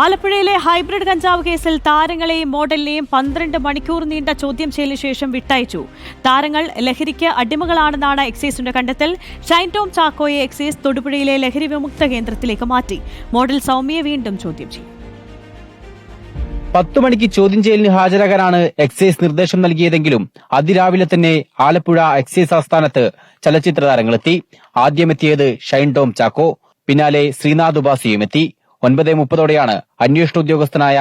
ആലപ്പുഴയിലെ ഹൈബ്രിഡ് കഞ്ചാവ് കേസിൽ താരങ്ങളെയും മോഡലിനെയും പന്ത്രണ്ട് മണിക്കൂർ നീണ്ട ചോദ്യം ചെയ്യലിന് ശേഷം വിട്ടയച്ചു. താരങ്ങൾ ലഹരിക്ക് അടിമകളാണെന്നാണ് എക്സൈസിന്റെ കണ്ടെത്തൽ. ഷൈൻ ടോം ചാക്കോയെ എക്സൈസ് തൊടുപുഴയിലെ ലഹരി വിമുക്ത കേന്ദ്രത്തിലേക്ക് മാറ്റി. മോഡൽ സൗമ്യയെ വീണ്ടും ചോദ്യം ചെയ്തു പത്തു മണിക്ക് ചോദ്യം ചെയ്യലിന് ഹാജരാകാനാണ് എക്സൈസ് നിർദ്ദേശം നൽകിയതെങ്കിലും അതിരാവിലെ തന്നെ ആലപ്പുഴ എക്സൈസ് ആസ്ഥാനത്ത് ചലച്ചിത്ര താരങ്ങളെത്തി. ആദ്യമെത്തിയത് ഷൈൻ ടോം ചാക്കോ പിന്നാലെ ശ്രീനാഥ് ഉപാസിയും എത്തി. ഒൻപത് മുപ്പതോടെയാണ് അന്വേഷണ ഉദ്യോഗസ്ഥനായ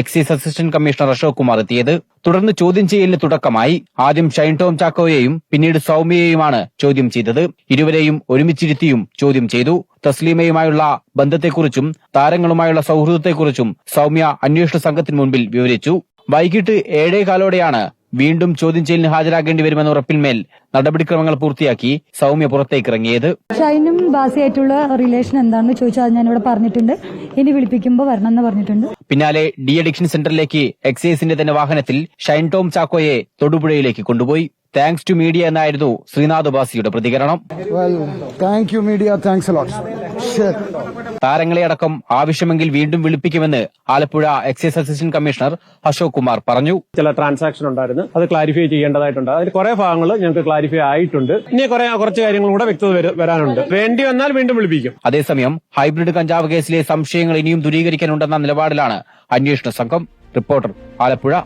excise assistant commissioner Ashok Kumar എത്തിയത്. തുടർന്ന് ചോദ്യം ചെയ്യലിന് തുടക്കമായി. ആദ്യം ഷൈൻ ടോം ചാക്കോയെയും പിന്നീട് സൗമ്യയെയുമാണ് ചോദ്യം ചെയ്തത്. ഇരുവരെയും ഒരുമിച്ചിരുത്തിയും ചോദ്യം ചെയ്തു. തസ്ലീമയുമായുള്ള ബന്ധത്തെക്കുറിച്ചും താരങ്ങളുമായുള്ള സൗഹൃദത്തെക്കുറിച്ചും സൗമ്യ അന്വേഷണ സംഘത്തിന് മുൻപിൽ വിവരിച്ചു. വൈകിട്ട് ഏഴേകാലോടെയാണ് വീണ്ടും ചോദ്യം ചെയ്യലിന് ഹാജരാകേണ്ടി വരുമെന്ന ഉറപ്പിന്മേൽ നടപടിക്രമങ്ങൾ പൂർത്തിയാക്കി സൗമ്യ പുറത്തേക്ക് ഇറങ്ങിയത് ഷൈനും ബാസിയായിട്ടുള്ള റിലേഷൻ എന്താണെന്ന് ചോദിച്ചാൽ ഞാൻ ഇവിടെ പറഞ്ഞിട്ടുണ്ട്. ഇനി വിളിപ്പിക്കുമ്പോൾ വരണം എന്ന് പറഞ്ഞിട്ടുണ്ട്. പിന്നാലെ ഡി അഡിക്ഷൻ സെന്ററിലേക്ക് എക്സൈസിന്റെ തന്നെ വാഹനത്തിൽ ഷൈൻ ടോം ചാക്കോയെ തൊടുപുഴയിലേക്ക് കൊണ്ടുപോയി. താങ്ക്സ് ടു മീഡിയ എന്നായിരുന്നു ശ്രീനാഥ് ബാസിയുടെ പ്രതികരണം. Thank you media. Shit. താരങ്ങളെ അടക്കം ആവശ്യമെങ്കിൽ വീണ്ടും വിളിപ്പിക്കുമെന്ന് Alappuzha excise assistant commissioner Ashok Kumar പറഞ്ഞു. ചില ട്രാൻസാക്ഷൻ ഉണ്ടായിരുന്നു. അത് ക്ലാരിഫൈ ചെയ്യേണ്ടതായിട്ടുണ്ട്. അതിൽ കുറെ ഭാഗങ്ങൾ ഞങ്ങൾക്ക് ക്ലാരിഫൈ ആയിട്ടുണ്ട്. ഇനി കുറെ കുറച്ച് കാര്യങ്ങൾ കൂടെ വ്യക്തത വരാനുണ്ട്. വേണ്ടി വന്നാൽ വീണ്ടും വിളിപ്പിക്കും. അതേസമയം ഹൈബ്രിഡ് കഞ്ചാവ് കേസിലെ സംശയങ്ങൾ ഇനിയും ദൂരീകരിക്കാനുണ്ടെന്ന നിലപാടിലാണ് അന്വേഷണ സംഘം. റിപ്പോർട്ടർ ആലപ്പുഴ.